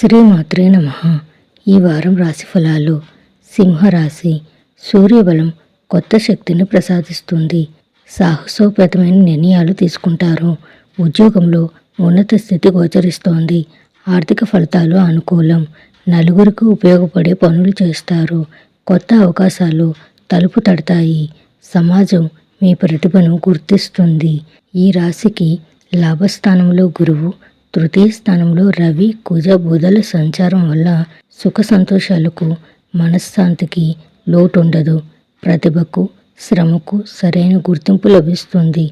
శ్రీమాత్రే నమ. ఈ వారం రాశి ఫలాలు సింహరాశి సూర్యబలం కొత్త శక్తిని ప్రసాదిస్తుంది. సాహసోపేతమైన నిర్ణయాలు తీసుకుంటారు. ఉద్యోగంలో ఉన్నత స్థితి గోచరిస్తోంది. ఆర్థిక ఫలితాలు అనుకూలం. నలుగురికి ఉపయోగపడే పనులు చేస్తారు. కొత్త అవకాశాలు తలుపు తడతాయి. సమాజం మీ ప్రతిభను గుర్తిస్తుంది. ఈ రాశికి లాభస్థానంలో గురువు తృతీయ స్థానంలో రవి కుజ బుధల సంచారం వల్ల సుఖ సంతోషాలకు మనశ్శాంతికి లోటు ఉండదు ప్రతిభకు శ్రమకు సరైన గుర్తింపు లభిస్తుంది.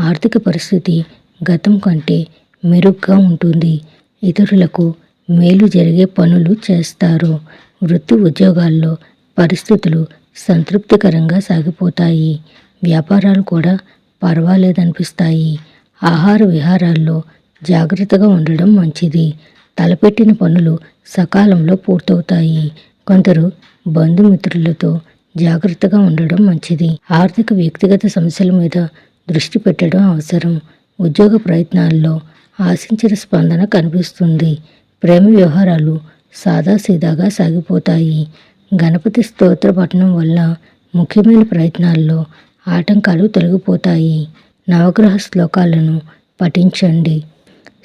ఆర్థిక పరిస్థితి గతం కంటే మెరుగ్గా ఉంటుంది. ఇతరులకు మేలు జరిగే పనులు చేస్తారు. వృత్తి ఉద్యోగాల్లో పరిస్థితులు సంతృప్తికరంగా సాగిపోతాయి. వ్యాపారాలు కూడా పర్వాలేదనిపిస్తాయి. ఆహార విహారాల్లో జాగ్రత్తగా ఉండడం మంచిది. తలపెట్టిన పనులు సకాలంలో పూర్తవుతాయి. కొందరు బంధుమిత్రులతో జాగ్రత్తగా ఉండడం మంచిది. ఆర్థిక వ్యక్తిగత సమస్యల మీద దృష్టి పెట్టడం అవసరం. ఉద్యోగ ప్రయత్నాల్లో ఆశించిన స్పందన కనిపిస్తుంది. ప్రేమ వ్యవహారాలు సాదాసీదాగా సాగిపోతాయి. గణపతి స్తోత్ర పఠనం వల్ల ముఖ్యమైన ప్రయత్నాల్లో ఆటంకాలు తొలగిపోతాయి. నవగ్రహ శ్లోకాలను పఠించండి.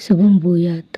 sa buong.